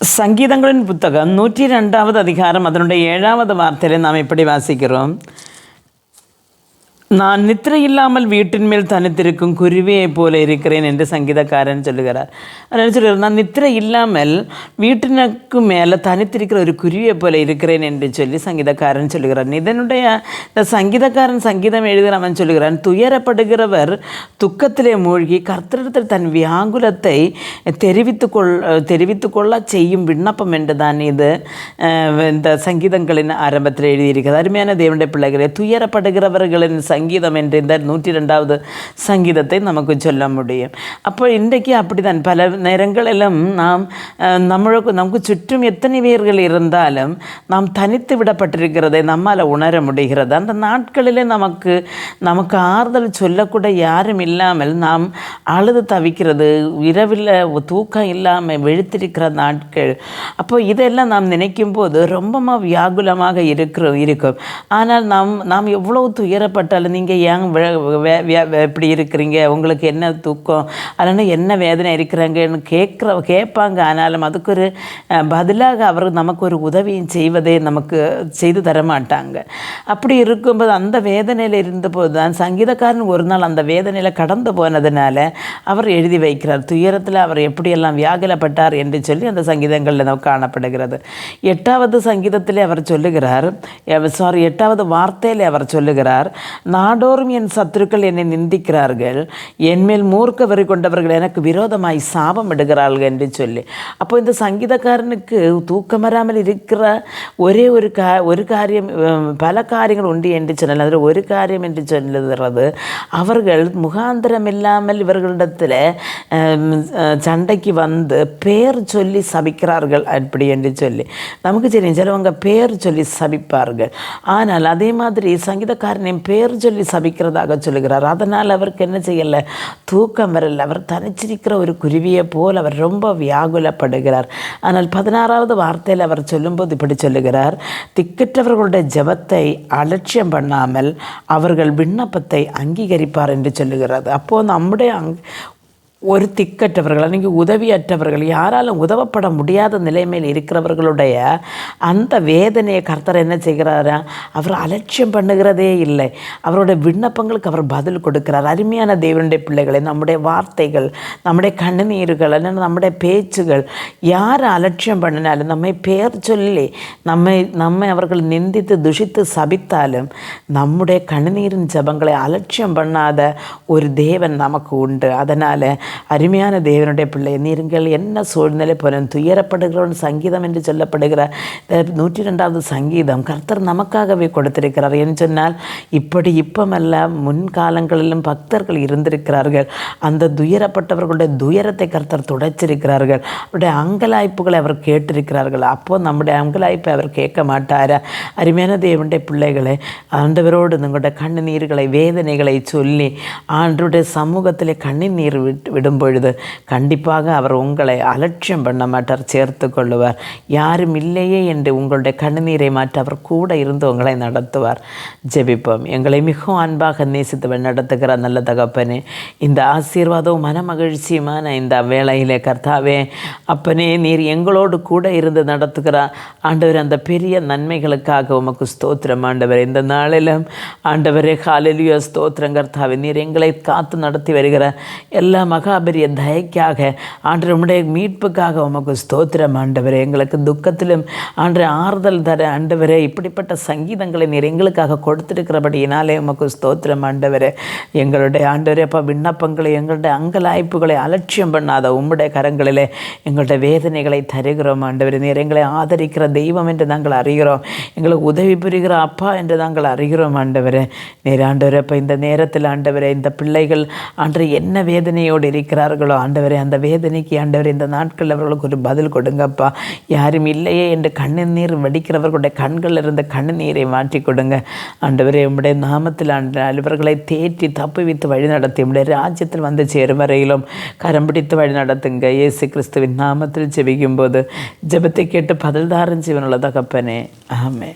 சங்கீதங்களின் புத்தகம் நூற்றி ரெண்டாவது அதிகாரம் அதனுடைய ஏழாவது வார்த்தையில நாம் இப்படி வாசிக்கிறோம் நான் நித்திரை இல்லாமல் வீட்டின் மேல் தனித்திருக்கும் குருவியைப் போல இருக்கிறேன் என்று சங்கீதக்காரன் சொல்லுகிறார். அதனால் சொல்கிறார்? நான் நித்திரை இல்லாமல் வீட்டினுக்கு மேலே தனித்திருக்கிற ஒரு குருவியைப் போல இருக்கிறேன் என்று சொல்லி சங்கீதக்காரன் சொல்லுகிறார் இதனுடைய இந்த சங்கீதக்காரன் சங்கீதம் எழுதுகிறவன் சொல்லுகிறான் துயரப்படுகிறவர் துக்கத்திலே மூழ்கி கர்த்தரிடத்தில் தன் வியாகுலத்தை தெரிவித்து கொள் தெரிவித்து கொள்ள செய்யும் விண்ணப்பம் என்று தான் இது இந்த சங்கீதங்களின் ஆரம்பத்தில் எழுதியிருக்கிறது. அருமையான தேவனுடைய பிள்ளைகளே துயரப்படுகிறவர்களின் சங்கீதம் என்ற இந்த நூற்றி ரெண்டாவது சங்கீதத்தை நமக்கு சொல்ல முடியும். அப்போ இன்றைக்கு அப்படிதான் பல நேரங்களிலும் நாம் நம்மளுக்கு நமக்கு சுற்றும் எத்தனை பேர்கள் இருந்தாலும் நாம் தனித்து விடப்பட்டிருக்கிறதை நம்மால் உணர முடிகிறது. அந்த நாட்களிலே நமக்கு நமக்கு ஆறுதல் சொல்லக்கூட யாரும் இல்லாமல் நாம் அழுது தவிக்கிறது இரவில் தூக்கம் இல்லாமல் வெழுத்திருக்கிற நாட்கள். அப்போ இதெல்லாம் நாம் நினைக்கும் போது ரொம்பமாக வியாகுலமாக இருக்கிறோம் இருக்கும். ஆனால் நாம் நாம் எவ்வளோ துயரப்பட்டாலும் நீங்கள் ஏன் வே- வே- இப்படி இருக்கிறீங்க? உங்களுக்கு என்ன தூக்கம்? அதனால் என்ன வேதனை இருக்கிறாங்கன்னு கேட்குற கேட்பாங்க. ஆனாலும் அதுக்கு ஒரு பதிலாக அவர் நமக்கு ஒரு உதவியும் செய்வதே நமக்கு செய்து தர மாட்டாங்க. அப்படி இருக்கும்போது அந்த வேதனையில் இருந்தபோது தான் சங்கீதக்காரன் ஒரு நாள் அந்த வேதனையில் கடந்து போனதுனால அவர் எழுதி வைக்கிறார். துயரத்தில் அவர் எப்படியெல்லாம் வியாகுலப்பட்டார் என்று சொல்லி அந்த சங்கீதங்களில் நமக்கு காணப்படுகிறது. எட்டாவது சங்கீதத்திலே அவர் சொல்லுகிறார் சாரி எட்டாவது வார்த்தையிலே அவர் சொல்லுகிறார் நாடோறும் என் சத்துருக்கள் என்னை நிந்திக்கிறார்கள். என்மேல் மூர்க்க வரி கொண்டவர்கள் எனக்கு விரோதமாய் சாபம் இடுகிறார்கள் என்று சொல்லி. அப்போ இந்த சங்கீதக்காரனுக்கு தூக்கம் வராமல் இருக்கிற ஒரே ஒரு கா ஒரு காரியம் பல காரியங்கள் உண்டு என்று சொன்னால் அதில் ஒரு காரியம் என்று சொல்லுகிறது. அவர்கள் முகாந்திரம் இல்லாமல் இவர்களிடத்தில் சண்டைக்கு வந்து பேர் சொல்லி சபிக்கிறார்கள் அப்படி என்று சொல்லி. நமக்கு தெரியும் சிலவங்க பேர் சொல்லி சபிப்பார்கள். ஆனால் அதே மாதிரி சங்கீதக்காரனையும் பேர் சொல்லி சபிக்கிறதாக சொல்லுகிறார். அதனால் அவருக்கு என்ன செய்யலை? தூக்கம் வரல. அவர் தனிச்சிருக்கிற ஒரு குருவியை போல் அவர் ரொம்ப வியாகுலப்படுகிறார். ஆனால் பதினாறாவது வார்த்தையில் அவர் சொல்லும்போது இப்படி சொல்லுகிறார். திக்கற்றவர்களுடைய ஜபத்தை அலட்சியம் பண்ணாமல் அவர்கள் விண்ணப்பத்தை அங்கீகரிப்பார் என்று சொல்லுகிறார். அப்போது நம்முடைய அங் ஒரு திக்கற்றவர்கள் அன்றைக்கி உதவியற்றவர்கள் யாராலும் உதவப்பட முடியாத நிலைமையில் இருக்கிறவர்களுடைய அந்த வேதனையை கர்த்தர் என்ன செய்கிறாரா? அவர் அலட்சியம் பண்ணுகிறதே இல்லை. அவருடைய விண்ணப்பங்களுக்கு அவர் பதில் கொடுக்கிறார். அருமையான தேவனுடைய பிள்ளைகளை நம்முடைய வார்த்தைகள் நம்முடைய கண்ணுநீர்கள் அல்லது நம்முடைய பேச்சுகள் யார் அலட்சியம் பண்ணினாலும் நம்மை பேர் சொல்லி நம்மை நம்மை அவர்கள் நிந்தித்து துஷித்து சபித்தாலும் நம்முடைய கண்ணுநீரின் ஜபங்களை அலட்சியம் பண்ணாத ஒரு தேவன் நமக்கு உண்டு. அதனால் அருமையான தேவனுடைய பிள்ளை நீங்கள் என்ன சூழ்நிலை போல துயரப்படுகிறவன் சங்கீதம் என்று சொல்லப்படுகிற நூற்றி ரெண்டாவது சங்கீதம் கர்த்தர் நமக்காகவே கொடுத்திருக்கிறார் என்று சொன்னால் இப்படி இப்பமல்ல முன்காலங்களிலும் பக்தர்கள் இருந்திருக்கிறார்கள். அந்த துயரப்பட்டவர்களுடைய துயரத்தை கர்த்தர் துடைச்சிருக்கிறார்கள். அவருடைய அங்கலாய்ப்புகளை அவர் கேட்டிருக்கிறார்கள். அப்போ நம்முடைய அங்கலாய்ப்பை அவர் கேட்க மாட்டாரா. அருமையான தேவனுடைய பிள்ளைகளை ஆண்டவரோடு உங்களுடைய கண்ணுநீர்களை வேதனைகளை சொல்லி ஆண்டருடைய சமூகத்திலே கண்ணீர் விட்டு விடும் பொழுது கண்டிப்பாக அவர் உங்களை அலட்சியம் பண்ண மாட்டார் சேர்த்து கொள்ளுவார். யாரும் இல்லையே என்று உங்களுடைய கண்ணீரை மாற்றி அவர் கூட இருந்து உங்களை நடத்துவார். ஜெபிப்போம். எங்களை மிகவும் அன்பாக நேசித்து நடத்துகிற நல்ல தகப்பனே. இந்த ஆசீர்வாதம் மனமகிழ்ச்சியுமான இந்த வேளையிலே கர்த்தாவே அப்பனே நீர் எங்களோடு கூட இருந்து நடத்துகிறார். ஆண்டவர் அந்த பெரிய நன்மைகளுக்காக உமக்கு ஸ்தோத்திரம். ஆண்டவர் இந்த நாளிலும் ஆண்டவரே காலிலியோ ஸ்தோத்திரம் கர்த்தாவே. நீர் எங்களை காத்து நடத்தி வருகிற எல்லா மக மகாபெரிய தயக்காக ஆண்டு உம்முடைய மீட்புக்காக உமக்கு ஸ்தோத்திரம். ஆண்டவரே எங்களுக்கு துக்கத்திலும் ஆண்டு ஆறுதல் தர. ஆண்டவரே இப்படிப்பட்ட சங்கீதங்களை நீர் எங்களுக்காக கொடுத்துருக்கிறபடியினாலே உமக்கு ஸ்தோத்திரம். ஆண்டவரே எங்களுடைய ஆண்டவரே அப்போ விண்ணப்பங்களை எங்களுடைய அங்கலாய்ப்புகளை அலட்சியம் பண்ணாத உம்முடைய கரங்களிலே எங்களுடைய வேதனைகளை தருகிறோம். ஆண்டவரே நீர் எங்களை ஆதரிக்கிற தெய்வம் என்று நாங்கள் அறிகிறோம். எங்களுக்கு உதவி புரிகிற அப்பா என்று நாங்கள் அறிகிறோம். ஆண்டவரே நீர் ஆண்டவரே அப்போ இந்த நேரத்தில் ஆண்டவரே இந்த பிள்ளைகள் ஆண்டு என்ன வேதனையோடு இருக்கிறார்களோ ஆண்டவரே அந்த வேதனைக்கு ஆண்டவரே இந்த நாட்களில் அவர்களுக்கு ஒரு பதில் கொடுங்கப்பா. யாரும் இல்லையே என்று கண்ணீர் வடிக்கிறவர்களுடைய கண்களில் இருந்த கண்ணீரை மாற்றி கொடுங்க. ஆண்டவரே உம்முடைய நாமத்தில் ஆண்டு இவர்களை தேற்றி தப்புவித்து வழி நடத்தி உம்முடைய ராஜ்யத்தில் வந்து சேரும் வரையிலும் கரம் பிடித்து வழி நடத்துங்க. இயேசு கிறிஸ்துவின் நாமத்தில் ஜெபிக்கும் போது ஜெபத்தை கேட்டு பதில்தாரன் ஜீவனுள்ள தகப்பனே ஆமே